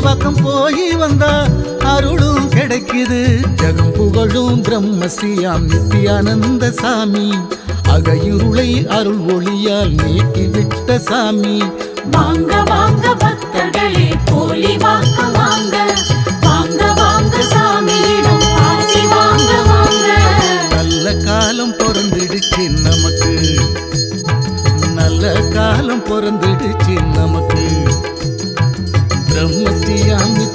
போலி வாக்கம் போய் வந்தா அருளும் கிடைக்குது. ஜகம் புகழும் பிரம்மஸ்ரீயாம் நித்யானந்த சாமி. அகையுருளை அருள் ஒளியால் நீக்கி விட்ட சாமி. வாங்க வாங்க பக்தர்களே போலி வாக்க வாங்க. வாங்க வாங்க சாமியிடம் ஆசி வாங்க வாங்க. நல்ல காலம் பிறந்துடுச்சு நமக்கு. நல்ல காலம் பிறந்துடுச்சு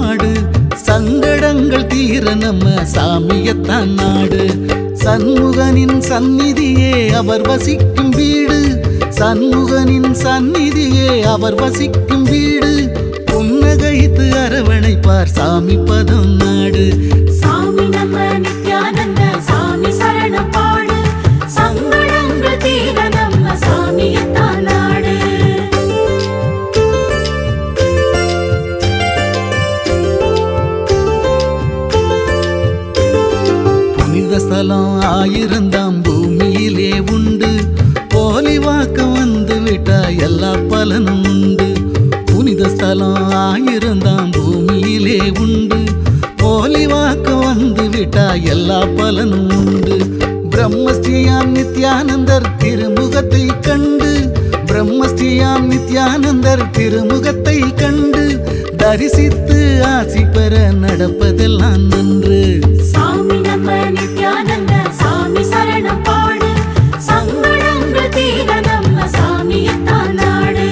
பாடு. சங்கடங்கள் தீர நம்ம சாமியத்தான் நாடு. சண்முகனின் சந்நிதியே அவர் வசிக்கும் வீடு. சண்முகனின் சந்நிதியே அவர் வசிக்கும் வீடு. புன்னகைத்து அரவணைப்பார் சாமி பதம் நாடு. கண்டு பிரம்மஸ்ரீயாம் நித்யானந்தர் திருமுகத்தை கண்டு தரிசித்து ஆசி பெற நடப்பதெல்லாம் நன்று. சாமி நம்ம நித்யானந்த சாமி சரணம் பாடு. சங்கடங்கள் தீர நம்ம சாமியத்தான் நாடு.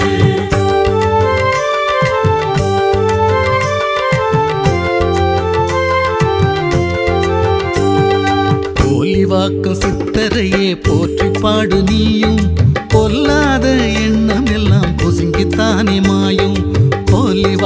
போலிவாக்கம் சித்தரையே போற்றி பாடு நீயும்.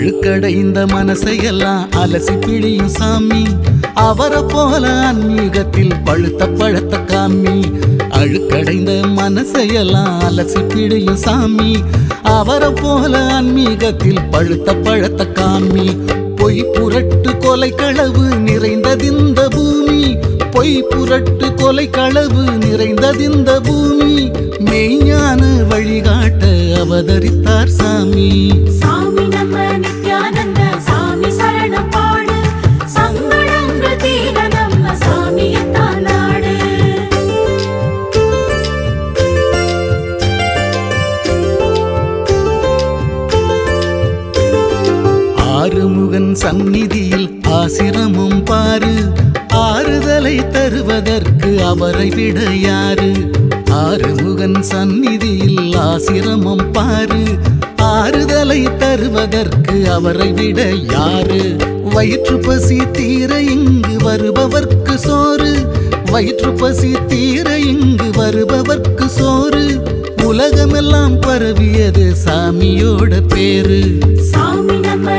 அழுக்கடைந்த மனசையெல்லாம் அலசி பிழியும் சாமி. அவரை போல ஆன்மீகத்தில் பழுத்த பழத்த காமி. அழுக்கடைந்த மனசையெல்லாம் அலசி பிழியும் சாமி. அவரை போல ஆன்மீகத்தில் பழுத்த பழத்த காமி. பொய் புரட்டு கொலை களவு நிறைந்ததிந்த பூமி. பொய் புரட்டு கொலை களவு நிறைந்ததிந்த பூமி. மெய்ஞான வழிகாட்ட அவதரித்தார் சாமி. சந்நிதியில் ஆசிரமும் பாரு. ஆறுதலை தருவதற்கு அவரை விட யாரு? ஆறுமுகன் சந்நிதியில் ஆசிரமம் பாரு. ஆறுதலை தருவதற்கு அவரை விட யாரு? வயிற்று பசி தீர இங்கு வருபவர்க்கு சோறு. வயிற்று பசி தீர இங்கு வருபவர்க்கு சோறு. உலகமெல்லாம் பரவியது சாமியோட பேரு. சாமி நம்ம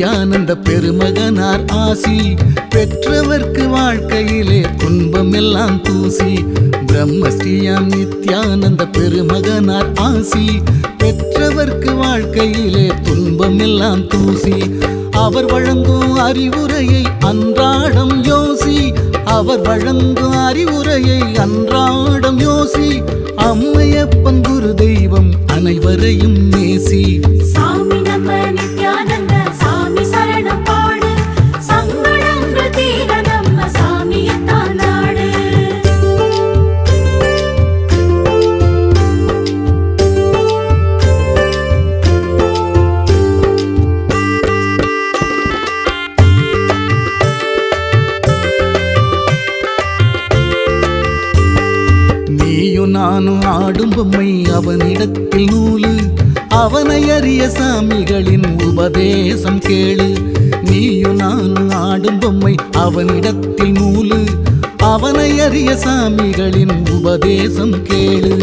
நித்யானந்த பெருமகனார் ஆசி. பெற்றவர்க்கு வாழ்க்கையிலே துன்பம் எல்லாம் தூசி. பிரம்மஸ்ரீயாம் நித்யானந்த பெருமகனார் ஆசி. பெற்றவர்க்கு வாழ்க்கையிலே துன்பம் எல்லாம் தூசி. அவர் வழங்கும் அறிவுரையை அன்றாடம் யோசி. அவர் வழங்கும் அறிவுரையை அன்றாடம் யோசி. அம்மையப்பன் குரு தெய்வம் அனைவரையும் நேசி. அவனிடத்தில் நூலு அவனை அறிய சாமிகளின் உபதேசம் கேளு. நீயும் நானும் ஆடும் பொம்மை அவனிடத்தில் நூலு அவனை அறிய சாமிகளின் உபதேசம் கேளு.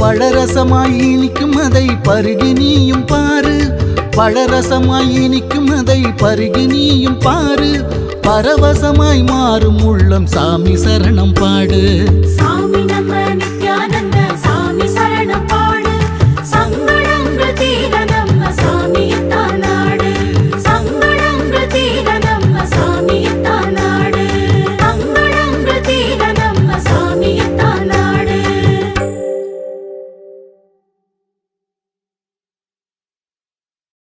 பழரசமாய் இனிக்கும் அதை பருகி நீயும் பாரு. பழரசமாய் இனிக்கும் அதை பருகி நீயும் பாரு. பரவசமாய் மாறும் உள்ளம் சாமி சரணம் பாடு. சாமி